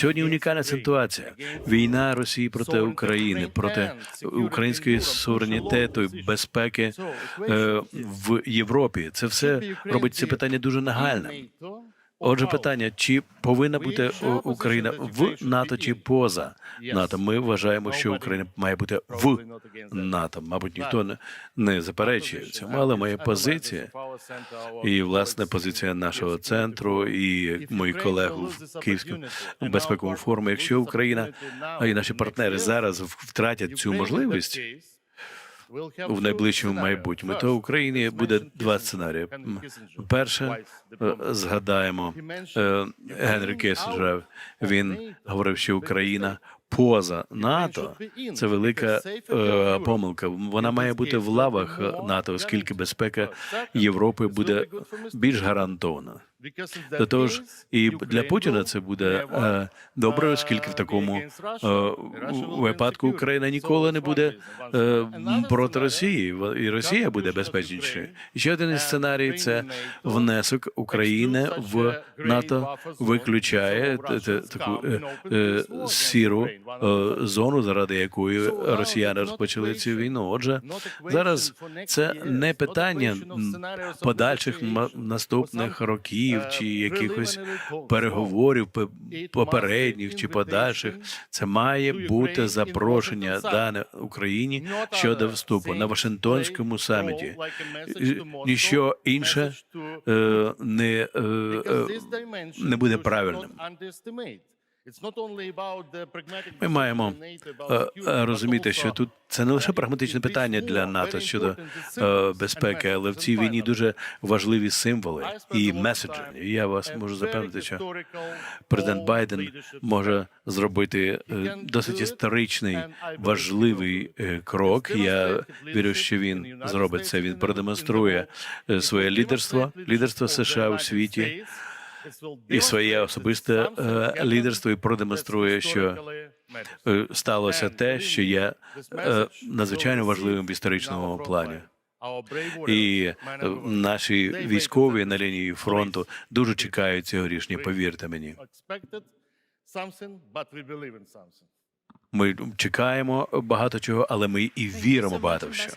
Сьогодні унікальна ситуація: війна Росії проти України, проти української суверенітету, і безпеки е, в Європі. Це все робить це питання дуже нагальним. Отже, питання: чи повинна бути Україна в НАТО чи поза НАТО? Ми вважаємо, що Україна має бути в НАТО. Мабуть, ніхто не заперечує цьому, але моя позиція і власне позиція нашого центру і моїх колег в Київському безпековому форумі. Якщо Україна і наші партнери зараз втратять цю можливість в найближчому майбутньому, то Україні буде два сценарії. Перше, е, згадаємо е, Генрі Кісінджера. Він говорив, що Україна поза НАТО це велика е, помилка. Вона має бути в лавах НАТО, оскільки безпека Європи буде більш гарантована. До того ж, і для Путіна це буде е, добре, оскільки в такому е, випадку Україна ніколи не буде е, проти Росії, і Росія буде безпечнішою. Ще один із сценарій це внесок України в НАТО виключає таку е, е, сіру е, зону, заради якої росіяни розпочали цю війну. Отже, зараз це не питання подальших наступних років чи якихось переговорів пе- попередніх чи подальших. Це має бути запрошення дане Україні щодо вступу на Вашингтонському саміті. Ніщо інше е, не, е, е, не буде правильним. Ми маємо е, е, розуміти, що тут це не лише прагматичне питання для НАТО щодо е, безпеки, але в цій війні дуже важливі символи і меседжі. І я вас можу запевнити, що президент Байден може зробити досить історичний важливий крок. Я вірю, що він зробить це. Він продемонструє своє лідерство, лідерство США у світі і своє особисте е, лідерство, і продемонструє, що е, сталося те, що є е, надзвичайно важливим в історичному плані. І наші військові на лінії фронту дуже чекають цього рішення. Повірте мені. Ми чекаємо багато чого, але ми і віримо багато в що.